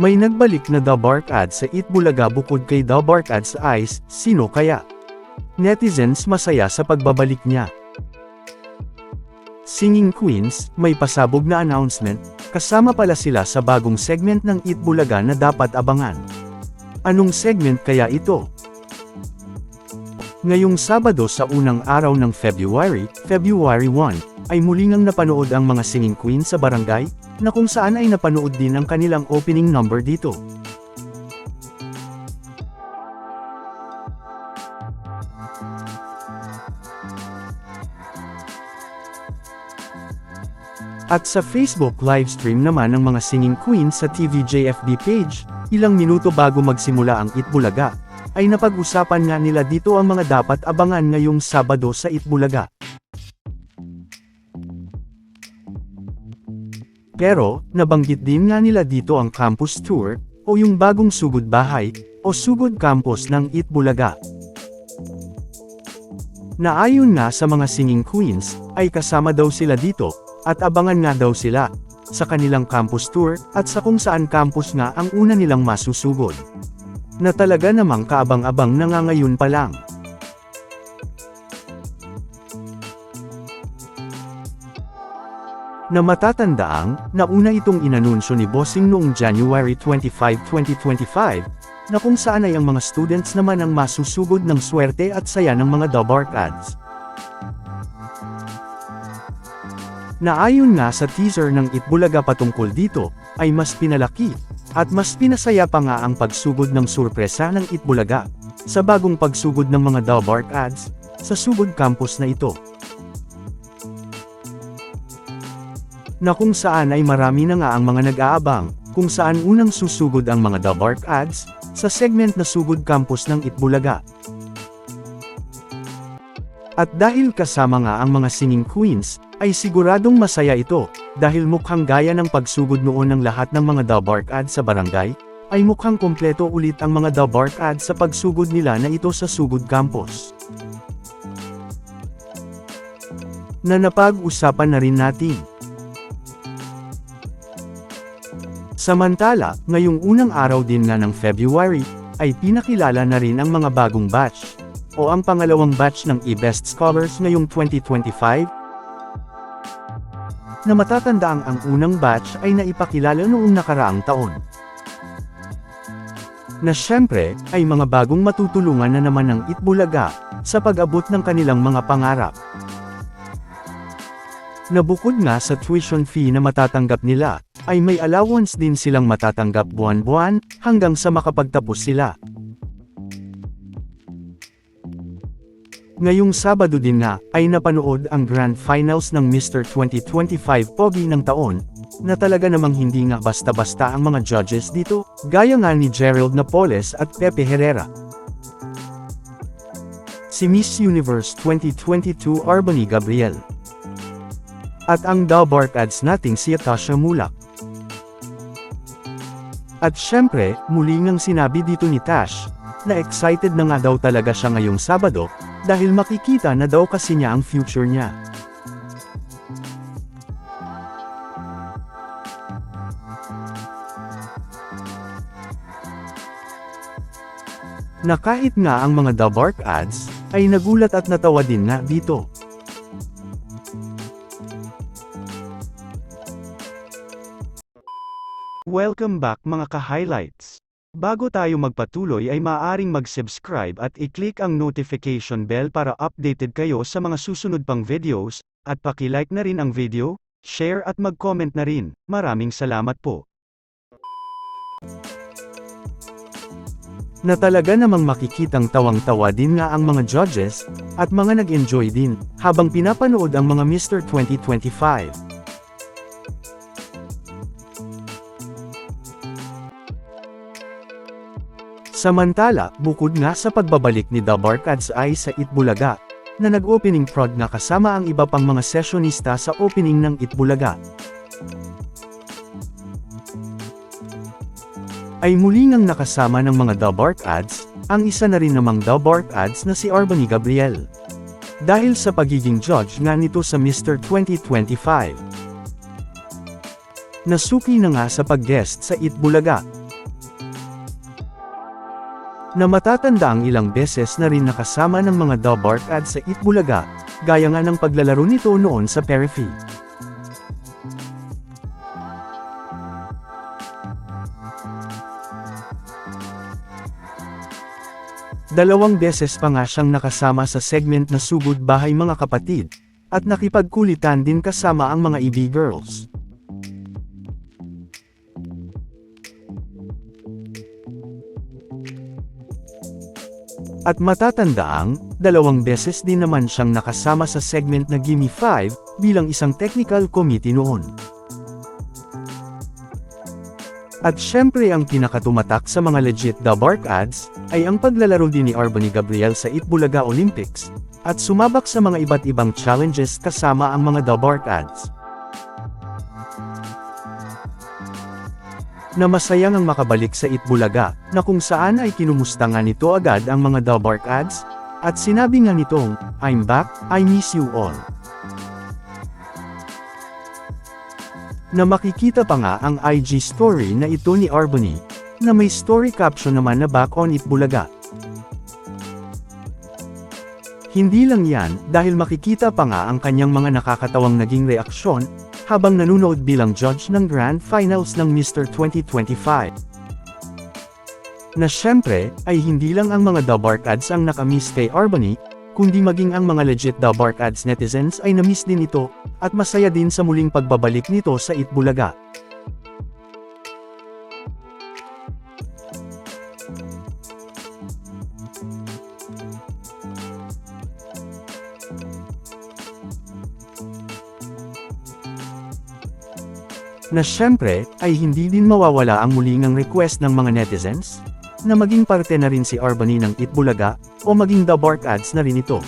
May nagbalik na The Bark ad sa Itbulaga bukod kay The Bark ads Eyes, sino kaya? Netizens masaya sa pagbabalik niya. Singing Queens, may pasabog na announcement, kasama pala sila sa bagong segment ng Itbulaga na dapat abangan. Anong segment kaya ito? Ngayong Sabado sa unang araw ng February, February 1, ay muling ang napanood ang mga singing queen sa barangay, na kung saan ay napanood din ang kanilang opening number dito. At sa Facebook livestream naman ng mga singing queens sa TVJFB page, ilang minuto bago magsimula ang Itbulaga, ay napag-usapan nga nila dito ang mga dapat abangan ngayong Sabado sa Itbulaga. Pero, nabanggit din nga nila dito ang campus tour, o yung bagong sugod bahay, o sugod campus ng Itbulaga. Naayon nga sa mga singing queens, ay kasama daw sila dito, at abangan nga daw sila, sa kanilang campus tour, at sa kung saan campus nga ang una nilang masusugod. Na talaga namang kaabang-abang na nga ngayon pa lang. Na matatandaang, nauna itong inanunsyo ni Bossing noong January 25, 2025, na kung saan ay ang mga students naman ang masusugod ng swerte at saya ng mga Dabark ads. Naayon nga sa teaser ng Itbulaga patungkol dito, ay mas pinalaki, at mas pinasaya pa nga ang pagsugod ng surpresa ng Itbulaga, sa bagong pagsugod ng mga Dabark ads, sa sugod campus na ito. Na kung saan ay marami na nga ang mga nag-aabang, kung saan unang susugod ang mga Dabark ads, sa segment na sugod campus ng Itbulaga. At dahil kasama nga ang mga singing queens, ay siguradong masaya ito, dahil mukhang gaya ng pagsugod noon ng lahat ng mga Dabark ads sa barangay, ay mukhang kompleto ulit ang mga Dabark ads sa pagsugod nila na ito sa sugod campus. Na napag-usapan na rin natin. Samantala, ngayong unang araw din nga ng February, ay pinakilala na rin ang mga bagong batch, o ang pangalawang batch ng eBest Scholars ngayong 2025, na matatandaang ang unang batch ay naipakilala noong nakaraang taon. Na syempre, ay mga bagong matutulungan na naman ng Itbulaga, sa pag-abot ng kanilang mga pangarap. Na bukod nga sa tuition fee na matatanggap nila, ay may allowance din silang matatanggap buwan-buwan, hanggang sa makapagtapos sila. Ngayong Sabado din nga, ay napanood ang Grand Finals ng Mr. 2025 Pogi ng taon, na talaga namang hindi nga basta-basta ang mga judges dito, gaya nga ni Gerald Napoles at Pepe Herrera. Si Miss Universe 2022 Arbany Gabriel. At ang Dabark ads nating si Atasha Mulak. At syempre, muli ngang sinabi dito ni Tash, na excited na nga daw talaga siya ngayong Sabado, dahil makikita na daw kasi niya ang future niya. Na kahit nga ang mga Dabark ads, ay nagulat at natawa din nga dito. Welcome back mga ka-highlights. Bago tayo magpatuloy ay maaaring mag-subscribe at i-click ang notification bell para updated kayo sa mga susunod pang videos, at paki-like na rin ang video, share at mag-comment na rin. Maraming salamat po. Na talaga namang makikitang tawang-tawa din nga ang mga judges, at mga nag-enjoy din, habang pinapanood ang mga Mr. 2025. Samantala, bukod nga sa pagbabalik ni The Barkads ay sa Itbulaga, na nag-opening prod na kasama ang iba pang mga sessionista sa opening ng Itbulaga. Ay muli ngang nakasama ng mga The Bark ads, ang isa na rin namang The Bark ads na si Arbany Gabriel. Dahil sa pagiging judge nga nito sa Mr. 2025. Nasuki na nga sa pag-guest sa Itbulaga, na matatanda ang ilang beses na rin nakasama ng mga Dubark ads sa Itbulaga, gaya nga ng paglalaro nito noon sa Perifi. Dalawang beses pa nga siyang nakasama sa segment na Sugod Bahay Mga Kapatid, at nakipagkulitan din kasama ang mga EB girls. At matatandaang, dalawang beses din naman siyang nakasama sa segment na Gimme 5, bilang isang technical committee noon. At syempre ang pinakatumatak sa mga legit The Bark ads, ay ang paglalaro din ni Arbony Gabriel sa Itbulaga Olympics, at sumabak sa mga iba't ibang challenges kasama ang mga The Bark ads. Na masayang ang makabalik sa Itbulaga, na kung saan ay kinumusta nga nito agad ang mga The Bark ads, at sinabi nga nitong, I'm back, I miss you all. Na makikita pa nga ang IG story na ito ni Arbony, na may story caption naman na back on Itbulaga. Hindi lang yan, dahil makikita pa nga ang kanyang mga nakakatawang naging reaksyon, habang nanunood bilang judge ng Grand Finals ng Mr. 2025. Na syempre, ay hindi lang ang mga Dubark ads ang nakamiss kay Arbony, kundi maging ang mga legit Dubark ads netizens ay namiss din ito, at masaya din sa muling pagbabalik nito sa Itbulaga. Na syempre, ay hindi din mawawala ang mulingang request ng mga netizens, na maging parte na rin si Arbany ng Itbulaga, o maging The Bark Ads na rin ito.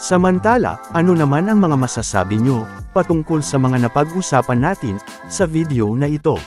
Samantala, ano naman ang mga masasabi nyo, patungkol sa mga napag-usapan natin, sa video na ito?